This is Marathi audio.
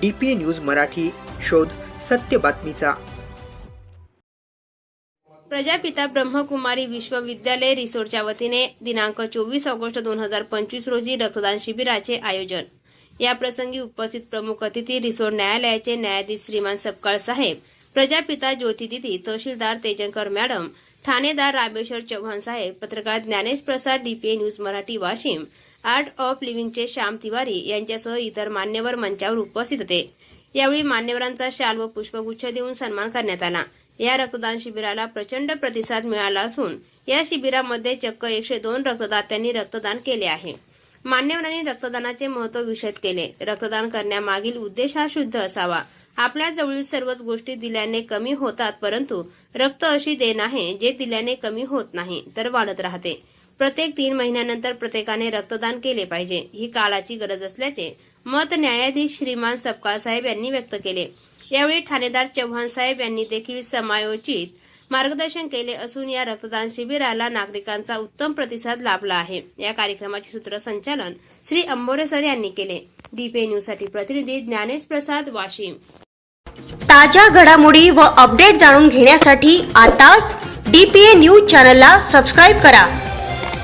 डी पी न्यूज मराठी शोध सत्य बातमीचा. प्रजापिता ब्रह्मकुमारी विश्वविद्यालय रिसोर्टच्या वतीने दिनांक चोवीस ऑगस्ट दोन हजार पंचवीस रोजी रक्तदान शिबिराचे आयोजन. या प्रसंगी उपस्थित प्रमुख अतिथी रिसोर्ट न्यायालयाचे न्यायाधीश श्रीमान सपकाळ साहेब प्रजापिता ज्योती दिदी तहसीलदार तेजंकर मॅडम ठाणेदार रामेश्वर चव्हाण साहेब पत्रकार Dnyanesh Prasad DPA news Marathi Washim art of लिव्हिंगचे Shyam Tiwari यांच्यासह इतर मान्यवर मंचावर उपस्थित होते. यावेळी मान्यवरांचा शाल व पुष्पगुच्छ देऊन सन्मान करण्यात आला. या रक्तदान शिबिराला प्रचंड प्रतिसाद मिळाला असून या शिबिरामध्ये चक्क एकशे दोन रक्तदात्यांनी रक्तदान केले आहे. मान्यवरांनी रक्तदानाचे महत्त्व विषद केले. रक्तदान करण्यामागील उद्देश हा शुद्ध असावा. आपल्या जवळील सर्वच गोष्टी दिल्याने कमी होतात परंतु रक्त अशी देण आहे जे दिल्याने कमी होत नाही तर वाढत राहते. प्रत्येक तीन महिन्यानंतर प्रत्येकाने रक्तदान केले पाहिजे ही काळाची गरज असल्याचे मत न्यायाधीश श्रीमान सपकाळ साहेब यांनी व्यक्त केले. यावेळी ठाणेदार चव्हाण साहेब यांनी देखील समायोजित मार्गदर्शन केले असून या रक्तदान शिबिराला नागरिकांचा उत्तम प्रतिसाद लाभला आहे. या कार्यक्रमाचे सूत्रसंचालन श्री अंबोरे सर यांनी केले. डीपे न्यूजसाठी प्रतिनिधी ज्ञानेश प्रसाद वाशिम. ताज्या घडामोडी व अपडेट जाणून घेण्यासाठी आताच डीपीए न्यूज चॅनलला सबस्क्राईब करा.